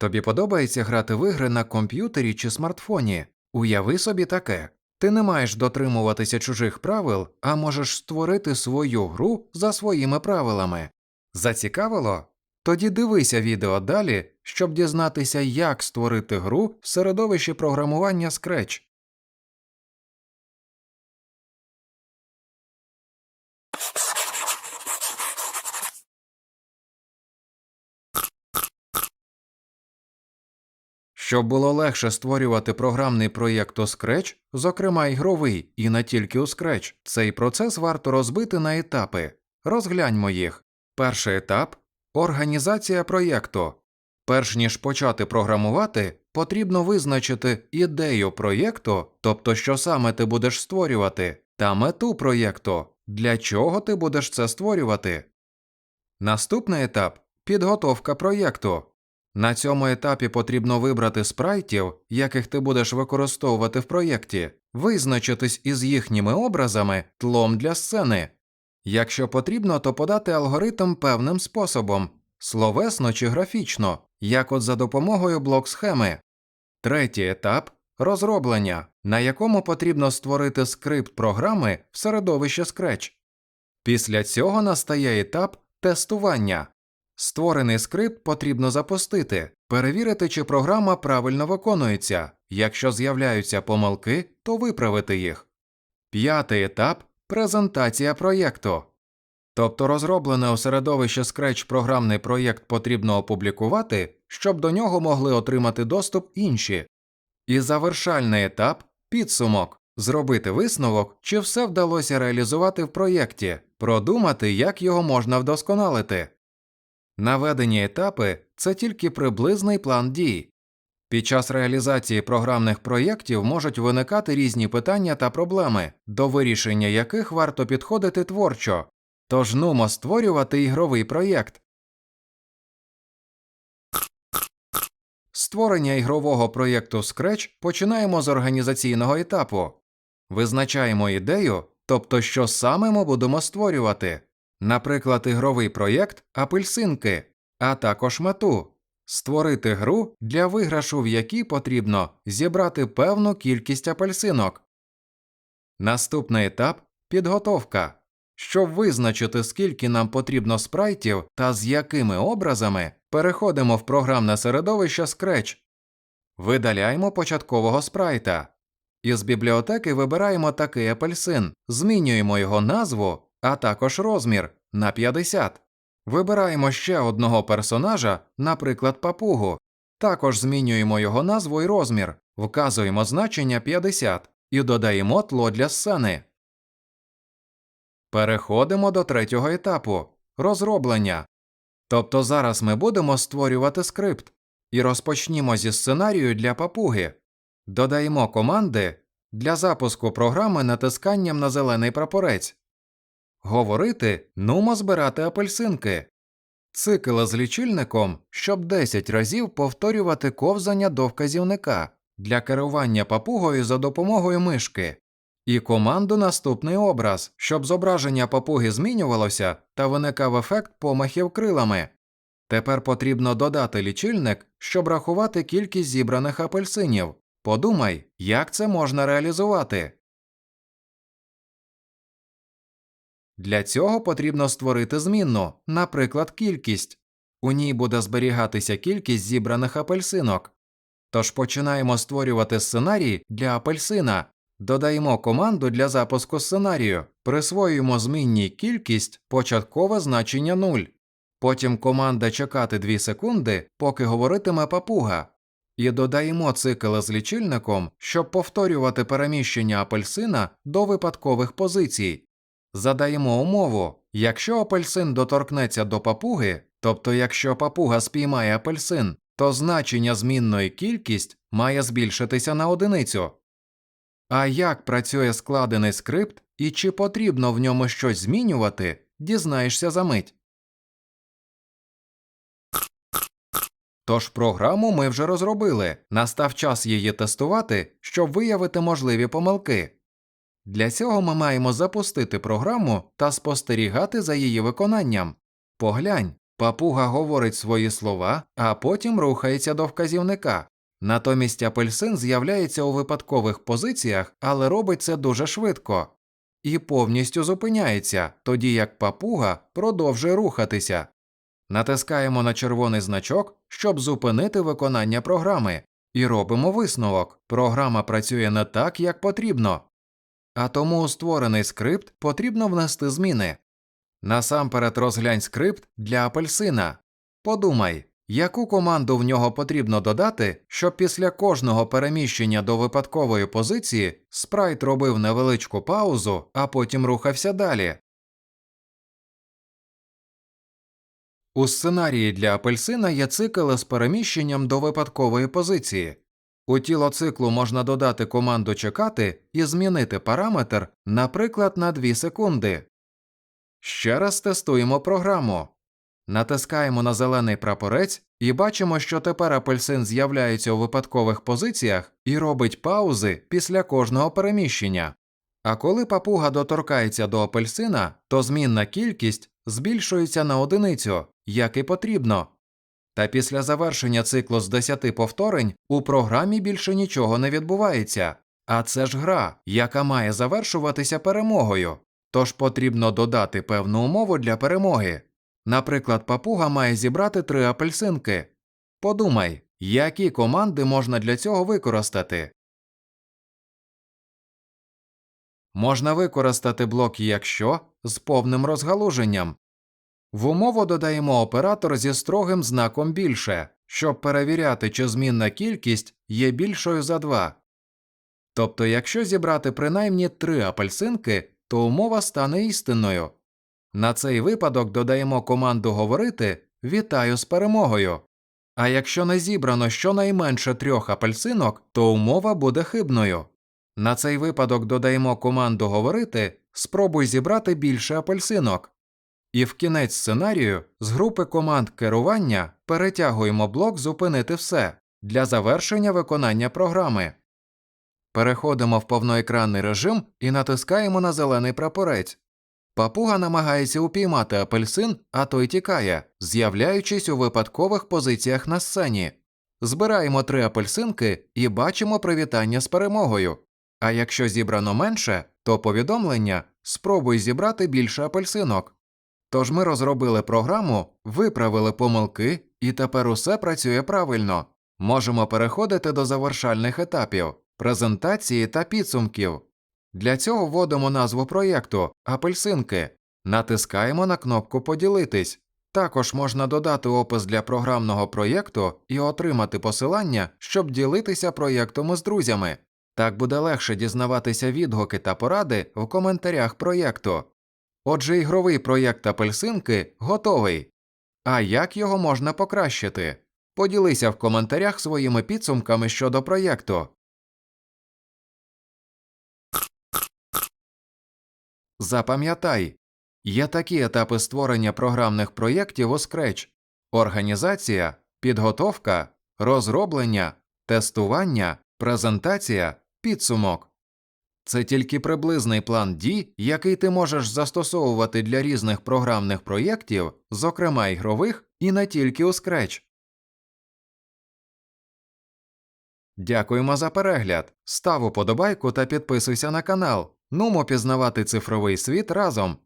Тобі подобається грати в ігри на комп'ютері чи смартфоні? Уяви собі таке. Ти не маєш дотримуватися чужих правил, а можеш створити свою гру за своїми правилами. Зацікавило? Тоді дивися відео далі, щоб дізнатися, як створити гру в середовищі програмування Scratch. Щоб було легше створювати програмний проєкт у Scratch, зокрема ігровий, і не тільки у Scratch, цей процес варто розбити на етапи. Розгляньмо їх. Перший етап організація проєкту. Перш ніж почати програмувати, потрібно визначити ідею проєкту, тобто що саме ти будеш створювати, та мету проєкту, для чого ти будеш це створювати. Наступний етап підготовка проєкту. На цьому етапі потрібно вибрати спрайтів, яких ти будеш використовувати в проєкті, визначитись із їхніми образами тлом для сцени. Якщо потрібно, то подати алгоритм певним способом словесно чи графічно, як от за допомогою блок схеми. Третій етап розроблення, на якому потрібно створити скрипт програми в середовище Scratch. Після цього настає етап тестування. Створений скрипт потрібно запустити, перевірити, чи програма правильно виконується. Якщо з'являються помилки, то виправити їх. П'ятий етап презентація проєкту. Тобто розроблений у середовище Scratch програмний проєкт потрібно опублікувати, щоб до нього могли отримати доступ інші. І завершальний етап підсумок зробити висновок, чи все вдалося реалізувати в проєкті, продумати, як його можна вдосконалити. Наведені етапи це тільки приблизний план дій. Під час реалізації програмних проєктів можуть виникати різні питання та проблеми, до вирішення яких варто підходити творчо, тож нумо створювати ігровий проєкт. Створення ігрового проєкту Scratch починаємо з організаційного етапу. Визначаємо ідею, тобто що саме ми будемо створювати наприклад, ігровий проєкт апельсинки, а також мету створити гру, для виграшу в якій потрібно зібрати певну кількість апельсинок. Наступний етап підготовка. Щоб визначити, скільки нам потрібно спрайтів та з якими образами, переходимо в програмне середовище Scratch. Видаляємо початкового спрайта. Із бібліотеки вибираємо такий апельсин, змінюємо його назву а також розмір на 50. Вибираємо ще одного персонажа, наприклад, папугу. Також змінюємо його назву і розмір, вказуємо значення 50 і додаємо тло для сцени. Переходимо до третього етапу розроблення. Тобто зараз ми будемо створювати скрипт і розпочнімо зі сценарію для папуги. Додаємо команди для запуску програми натисканням на зелений прапорець. Говорити нумо збирати апельсинки. Цикл з лічильником, щоб 10 разів повторювати ковзання до вказівника для керування папугою за допомогою мишки, і команду наступний образ, щоб зображення папуги змінювалося та виникав ефект помахів крилами. Тепер потрібно додати лічильник, щоб рахувати кількість зібраних апельсинів. Подумай, як це можна реалізувати. Для цього потрібно створити змінну, наприклад, кількість. У ній буде зберігатися кількість зібраних апельсинок. Тож починаємо створювати сценарій для апельсина, додаємо команду для запуску сценарію, присвоюємо змінній кількість початкове значення 0. Потім команда чекати 2 секунди, поки говоритиме папуга, і додаємо цикл з лічильником, щоб повторювати переміщення апельсина до випадкових позицій. Задаємо умову, якщо апельсин доторкнеться до папуги, тобто якщо папуга спіймає апельсин, то значення змінної кількість має збільшитися на одиницю. А як працює складений скрипт і чи потрібно в ньому щось змінювати, дізнаєшся за мить. Тож програму ми вже розробили, настав час її тестувати, щоб виявити можливі помилки. Для цього ми маємо запустити програму та спостерігати за її виконанням. Поглянь, Папуга говорить свої слова, а потім рухається до вказівника. Натомість апельсин з'являється у випадкових позиціях, але робить це дуже швидко і повністю зупиняється, тоді як папуга продовжує рухатися. Натискаємо на червоний значок, щоб зупинити виконання програми, і робимо висновок. Програма працює не так, як потрібно. А тому у створений скрипт потрібно внести зміни. Насамперед розглянь скрипт для апельсина. Подумай, яку команду в нього потрібно додати, щоб після кожного переміщення до випадкової позиції спрайт робив невеличку паузу, а потім рухався далі. У сценарії для апельсина є цикл з переміщенням до випадкової позиції. У тіло циклу можна додати команду чекати і змінити параметр, наприклад, на 2 секунди. Ще раз тестуємо програму. Натискаємо на зелений прапорець і бачимо, що тепер апельсин з'являється у випадкових позиціях і робить паузи після кожного переміщення. А коли папуга доторкається до апельсина, то змінна кількість збільшується на одиницю, як і потрібно. Та після завершення циклу з 10 повторень у програмі більше нічого не відбувається, а це ж гра, яка має завершуватися перемогою. Тож потрібно додати певну умову для перемоги. Наприклад, папуга має зібрати три апельсинки. Подумай, які команди можна для цього використати. Можна використати блок якщо з повним розгалуженням. В умову додаємо оператор зі строгим знаком більше, щоб перевіряти, чи змінна кількість є більшою за 2. Тобто, якщо зібрати принаймні три апельсинки, то умова стане істинною. На цей випадок додаємо команду говорити Вітаю з перемогою. А якщо не зібрано щонайменше трьох апельсинок, то умова буде хибною. На цей випадок додаємо команду говорити Спробуй зібрати більше апельсинок. І в кінець сценарію з групи команд керування перетягуємо блок Зупинити все для завершення виконання програми. Переходимо в повноекранний режим і натискаємо на зелений прапорець. Папуга намагається упіймати апельсин, а той тікає, з'являючись у випадкових позиціях на сцені. Збираємо три апельсинки і бачимо привітання з перемогою. А якщо зібрано менше, то повідомлення спробуй зібрати більше апельсинок. Тож ми розробили програму, виправили помилки, і тепер усе працює правильно. Можемо переходити до завершальних етапів, презентації та підсумків. Для цього вводимо назву проєкту Апельсинки, натискаємо на кнопку Поділитись. Також можна додати опис для програмного проєкту і отримати посилання, щоб ділитися проєктом із друзями. Так буде легше дізнаватися відгуки та поради в коментарях проєкту. Отже, ігровий проєкт Апельсинки готовий. А як його можна покращити? Поділися в коментарях своїми підсумками щодо проєкту. Запам'ятай, є такі етапи створення програмних проєктів у Scratch – організація, підготовка, розроблення, тестування, презентація, підсумок. Це тільки приблизний план дій, який ти можеш застосовувати для різних програмних проєктів, зокрема ігрових, і не тільки у Scratch. Дякуємо за перегляд. Став уподобайку та підписуйся на канал. Нумо пізнавати цифровий світ разом.